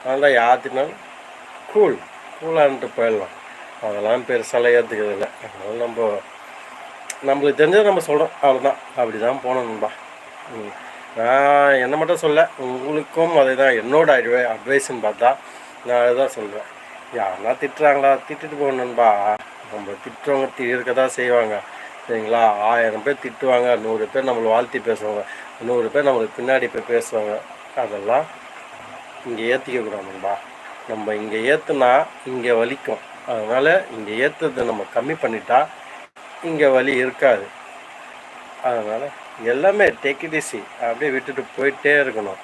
அதனால் யாத்தினால் கூல் கூலான்ட்டு போயிடலாம். அதெல்லாம் பெருசாலாம் ஏற்றுக்கிறது இல்லை. அதனால நம்ம நம்மளுக்கு தெரிஞ்சதை நம்ம சொல்கிறோம் அவ்வளோதான் அப்படி தான் போனோம்பா ம். நான் என்ன மட்டும் சொல்ல உங்களுக்கும் அதே தான் என்னோட அட்வை அட்வைஸ்ன்னு பார்த்தா நான் அதுதான் சொல்கிறேன் யாருன்னா திட்டுறாங்களா? திட்டுட்டு போகணும்பா நம்ம திட்டுறவங்க தி இருக்க தான் செய்வாங்க. சரிங்களா? ஆயிரம் பேர் திட்டுவாங்க. நூறு பேர் நம்மளை வாழ்த்தி பேசுவாங்க. நூறு பேர் நம்மளுக்கு பின்னாடி போய் பேசுவாங்க. அதெல்லாம் இங்கே ஏற்றிக்க கூடாது நண்பா நம்ம இங்கே ஏற்றுனா இங்கே வலிக்கும். அதனால் இங்கே ஏற்றுறதை நம்ம கம்மி பண்ணிட்டா இங்கே வலி இருக்காது. அதனால் எல்லாமே டேக் இட் ஈஸி அப்படியே விட்டுட்டு போயிட்டே இருக்கணும்.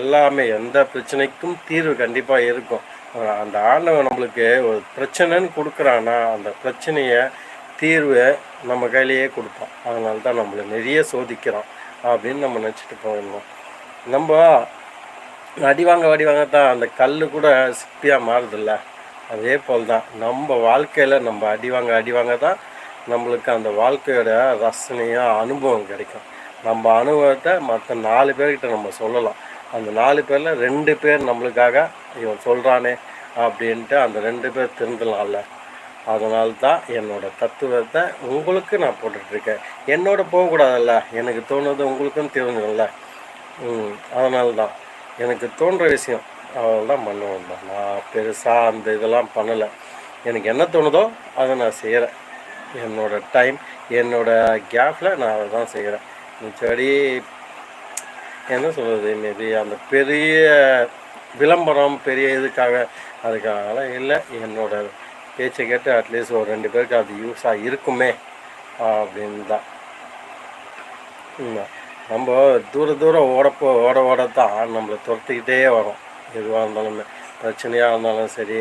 எல்லாமே எந்த பிரச்சனைக்கும் தீர்வு கண்டிப்பாக இருக்கும். அந்த ஆண்டவன் நம்மளுக்கு ஒரு பிரச்சனைன்னு கொடுக்குறான்னா அந்த பிரச்சனையை தீர்வை நம்ம கையிலேயே கொடுப்பான். அதனால தான் நம்மளை நிறைய சோதிக்கிறான் அப்படின்னு நம்ம நினச்சிட்டு போயிடணும். நம்ம அடி வாங்க அடி வாங்க தான் அந்த கல் கூட சிப்பியாக மாறுதில்ல? அதே போல் தான் நம்ம வாழ்க்கையில் நம்ம அடி வாங்க அடி வாங்க தான் நம்மளுக்கு அந்த வாழ்க்கையோட ரசனையும் அனுபவம் கிடைக்கும். நம்ம அனுபவத்தை மற்ற நாலு பேர்கிட்ட நம்ம சொல்லலாம். அந்த நாலு பேரில் ரெண்டு பேர் நம்மளுக்காக இவன் சொல்கிறானே அப்படின்ட்டு அந்த ரெண்டு பேர் திருந்தலாம்ல. அதனால தான் என்னோடய தத்துவத்தை உங்களுக்கு நான் போட்டுட்ருக்கேன். என்னோட போகக்கூடாதுல்ல. எனக்கு தோணுது உங்களுக்கும் தெரிஞ்சும்ல அதனால தான் எனக்கு தோன்ற விஷயம் அவள்தான் பண்ணுவேன் தான். நான் பெருசாக அந்த இதெல்லாம் பண்ணலை. எனக்கு என்ன தோணுதோ அதை நான் செய்கிறேன் என்னோடய டைம் என்னோடய கேப்பில் நான் அதை தான் செய்கிறேன் மிச்சபடி என்ன சொல்கிறது மேபி அந்த பெரிய விளம்பரம் பெரிய இதுக்காக அதுக்காகலாம் இல்லை. என்னோட பேச்சை கேட்டு அட்லீஸ்ட் ஒரு ரெண்டு பேருக்கு அது யூஸாக இருக்குமே அப்படின்னு தான் நம்ம தூர தூரம் ஓடப்போ ஓட ஓட தான் நம்மளை துரத்துக்கிட்டே வரும். எதுவாக இருந்தாலுமே பிரச்சனையாக இருந்தாலும் சரி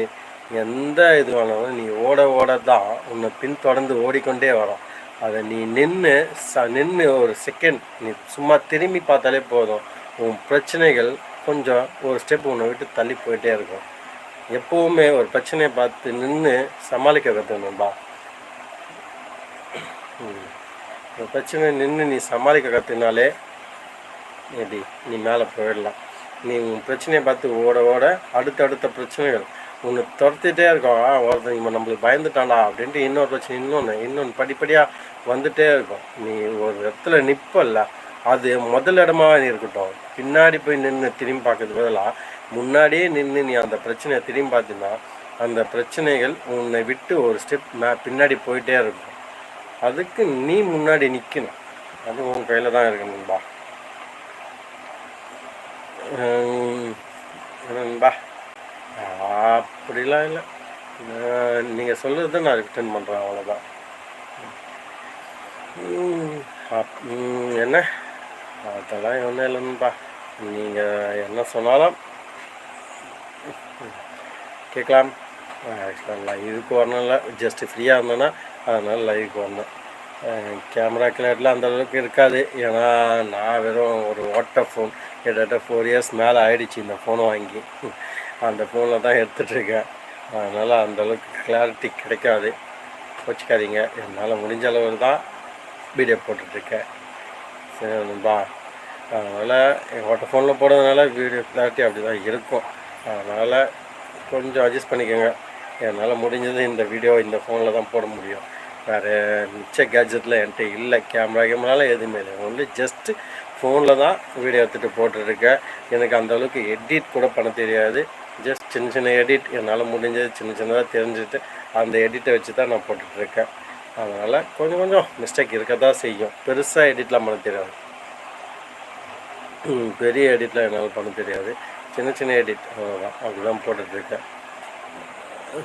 எந்த இதுவானாலும் நீ ஓட ஓட தான் உன்னை பின்தொடர்ந்து ஓடிக்கொண்டே வரும். அதை நீ நின்று ச நின்று ஒரு செகண்ட் நீ சும்மா திரும்பி பார்த்தாலே போதும். உன் பிரச்சனைகள் கொஞ்சம் ஒரு ஸ்டெப் உன்னை விட்டு தள்ளி போயிட்டே இருக்கும். எப்போவுமே ஒரு பிரச்சனையை பார்த்து நின்று சமாளிக்க கற்றுக்கணும்பா இந்த பிரச்சனை நின்று நீ சமாளிக்க கற்றுனாலே எப்படி நீ மேலே போயிடலாம். நீ உன் பிரச்சனையை பார்த்து ஓட ஓட அடுத்தடுத்த பிரச்சனைகள் உன்னை துரத்திட்டே இருக்கும். ஒருத்தன் இவன் நம்மளுக்கு பயந்துட்டானா அப்படின்ட்டு இன்னொரு பிரச்சனை இன்னொன்று இன்னொன்று படிப்படியாக வந்துட்டே இருக்கும். நீ ஒரு இடத்துல நிற்பல்ல அது முதல் இடமாவே நீ இருக்கட்டும். பின்னாடி போய் நின்று திரும்பி பார்க்கறது பதிலாக முன்னாடியே நின்று நீ அந்த பிரச்சனையை திரும்பி பார்த்தீங்கன்னா அந்த பிரச்சனைகள் உன்னை விட்டு ஒரு ஸ்டெப் மே பின்னாடி போயிட்டே இருக்கும். அதுக்கு நீ முன்னாடி நிற்கணும் அது உன் கையில் தான் இருக்கு நண்பா. நண்பா. அப்படிலாம் இல்லை. நீங்கள் சொல்கிறது நான் ரிட்டர்ன் பண்ணுறேன் அவ்வளோதான் என்ன? அதெல்லாம் ஒன்றும் இல்லைன்னுபா நீங்கள் என்ன சொன்னாலும் கேட்கலாம். ஆக்சுவலாக லைவுக்கு வரணும்ல. இல்லை ஜஸ்ட்டு ஃப்ரீயாக இருந்தேன்னா அதனால் லைவுக்கு வந்தேன். கேமரா கிளாரிட்டில் அந்த அளவுக்கு இருக்காது. ஏன்னா நான் வெறும் ஒரு வாட்டர் ஃபோன் கிட்டத்தட்ட ஃபோர் இயர்ஸ் மேலே ஆகிடுச்சு இந்த ஃபோனை வாங்கி. அந்த ஃபோனில் தான் எடுத்துகிட்ருக்கேன் அதனால் அந்த அளவுக்கு கிளாரிட்டி கிடைக்காது. வச்சுக்காதீங்க என்னால் முடிஞ்ச அளவு தான் வீடியோ போட்டுட்ருக்கேன் சரி நண்பா. அதனால் வாட்டர் ஃபோனில் போடுறதுனால வீடியோ கிளாரிட்டி அப்படி தான் இருக்கும். அதனால் கொஞ்சம் அட்ஜஸ்ட் பண்ணிக்கோங்க. என்னால் முடிஞ்சது இந்த வீடியோ இந்த ஃபோனில் தான் போட முடியும். வேறு மிச்ச கேஜெட்டில் என்கிட்ட இல்லை கேமரா கேமராலாம் எதுவுமே இல்லை. ஒன்லி ஜஸ்ட்டு ஃபோனில் தான் வீடியோ எடுத்துகிட்டு போட்டுருக்கேன். எனக்கு அந்தளவுக்கு எடிட் கூட பண்ண தெரியாது. ஜஸ்ட் சின்ன சின்ன எடிட் என்னால் முடிஞ்சது சின்ன சின்னதாக தெரிஞ்சுட்டு அந்த எடிட்டை வச்சு தான் நான் போட்டுட்ருக்கேன். அதனால் கொஞ்சம் கொஞ்சம் மிஸ்டேக் இருக்க தான் செய்யும். பெருசாக எடிட்லாம் பண்ண தெரியாது. பெரிய எடிட்லாம் என்னால் பண்ண தெரியாது. சின்ன சின்ன எடிட் அவ்வளோதான் அப்படி தான் போட்டுட்ருக்கேன். என்ன